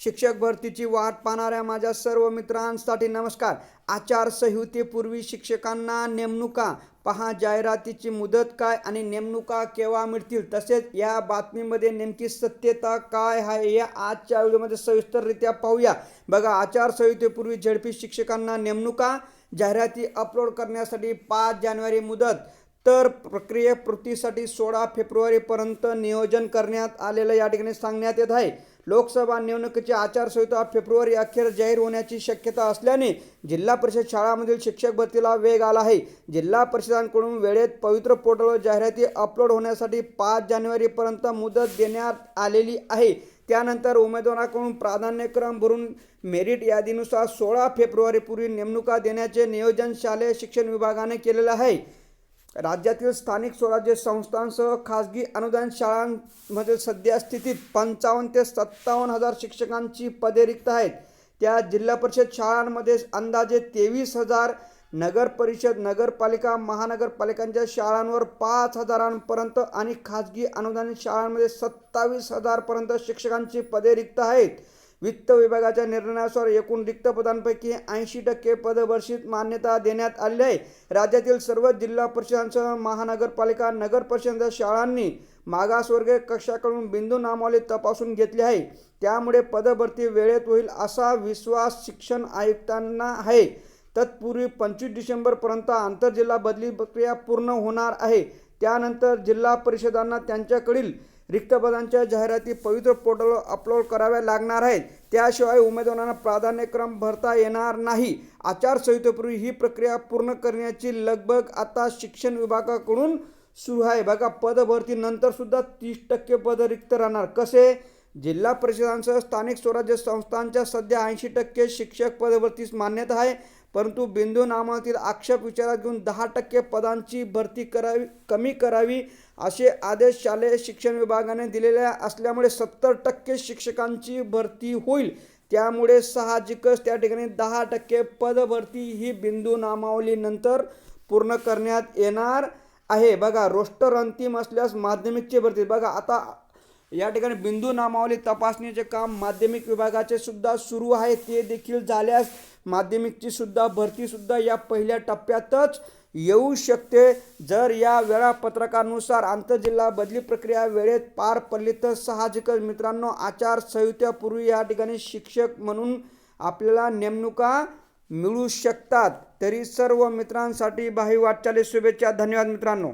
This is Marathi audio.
शिक्षक भरतीची वाट पाहणाऱ्या माझ्या सर्व मित्रांसाठी नमस्कार. आचारसंहितेपूर्वी शिक्षकांना नेमणुका पहा जाहिरातीची मुदत काय आणि नेमणुका केव्हा मिळतील? तसेच या बातमीमध्ये नेमकी सत्यता काय आहे या आजच्या व्हिडिओमध्ये सविस्तररित्या पाहूया. बघा आचारसंहितेपूर्वी झडपी शिक्षकांना नेमणुका जाहिराती अपलोड करण्यासाठी पाच जानेवारी मुदत तर प्रक्रिये पूर्तीसाठी सोळा फेब्रुवारीपर्यंत नियोजन करण्यात आलेलं या ठिकाणी सांगण्यात येत आहे. लोकसभा निवडणुकीची आचारसंहिता फेब्रुवारी अखेर जाहीर होण्याची शक्यता असल्याने जिल्हा परिषद शाळांमधील शिक्षक भरतीला वेग आला आहे. जिल्हा परिषदांकडून वेळेत पवित्र पोर्टलवर जाहिराती अपलोड होण्यासाठी पाच जानेवारीपर्यंत मुदत देण्यात आलेली आहे. त्यानंतर उमेदवाराकडून प्राधान्यक्रम भरून मेरिट यादीनुसार सोळा फेब्रुवारीपूर्वी नेमणुका देण्याचे नियोजन शालेय शिक्षण विभागाने केलेलं आहे. राज्यातील स्थानिक स्वराज्य संस्थांसह खाजगी अनुदान शाळांमध्ये सध्या स्थितीत पंचावन्न ते सत्तावन्न हजार शिक्षकांची पदे रिक्त आहेत. त्या जिल्हा परिषद शाळांमध्ये अंदाजे तेवीस हजार नगर परिषद नगरपालिका महानगरपालिकांच्या शाळांवर पाच हजारांपर्यंत आणि खाजगी अनुदानित शाळांमध्ये सत्तावीस हजारपर्यंत शिक्षकांची पदे रिक्त आहेत. वित्त विभागाच्या निर्णयानुसार एकूण रिक्त पदांपैकी ऐंशी टक्के पदभरशीत मान्यता देण्यात आली आहे. राज्यातील सर्व जिल्हा परिषदांसह महानगरपालिका नगर परिषदांच्या शाळांनी मागासवर्गीय कक्षाकडून बिंदू नामावली तपासून घेतली आहे. त्यामुळे पदभरती वेळेत होईल असा विश्वास शिक्षण आयुक्तांना आहे. तत्पूर्वी पंचवीस डिसेंबरपर्यंत आंतरजिल्हा बदली प्रक्रिया पूर्ण होणार आहे. त्यानंतर जिल्हा परिषदांना त्यांच्याकडील रिक्त पदांच्या जाहिराती पवित्र पोर्टलवर अपलोड कराव्या लागणार आहेत. त्याशिवाय उमेदवारांना प्राधान्यक्रम भरता येणार नाही. आचारसंहितेपूर्वी ही प्रक्रिया पूर्ण करण्याची लगबग आता शिक्षण विभागाकडून सुरू आहे. बघा पदभरतीनंतर सुद्धा तीस टक्के पद रिक्त राहणार. कसे? जिल्हा परिषदांसह स्थानिक स्वराज्य संस्थांच्या सध्या ऐंशी टक्के शिक्षक पदभरतीस मान्यता आहे. परंतु बिंदू नामातील आक्षेप विचारात घेऊन दहा टक्के पदांची भरती करावी कमी करावी असे आदेश शालेय शिक्षण विभागाने दिलेले असल्यामुळे सत्तर टक्के शिक्षकांची भरती होईल. त्यामुळे साहजिकच त्या ठिकाणी दहा टक्के पदभरती ही बिंदू नामावलीनंतर पूर्ण करण्यात येणार आहे. बघा रोस्टर अंतिम असल्यास माध्यमिकची भरती. बघा आता या ठिकाणी बिंदू नामावली तपासणीचे काम माध्यमिक विभागाचे सुद्धा सुरू आहे. ते देखील झाल्यास माध्यमिकची सुद्धा भरती सुद्धा या पहिल्या टप्प्यातच येऊ शकते. जर या वेळापत्रकानुसार आंतरजिल्हा बदली प्रक्रिया वेळेत पार पडली तर साहजिकच मित्रांनो आचारसंहितेपूर्वी या ठिकाणी शिक्षक म्हणून आपल्याला नेमणुका मिळू शकतात. तरी सर्व मित्रांसाठी बाही वाटचाली शुभेच्छा. धन्यवाद मित्रांनो.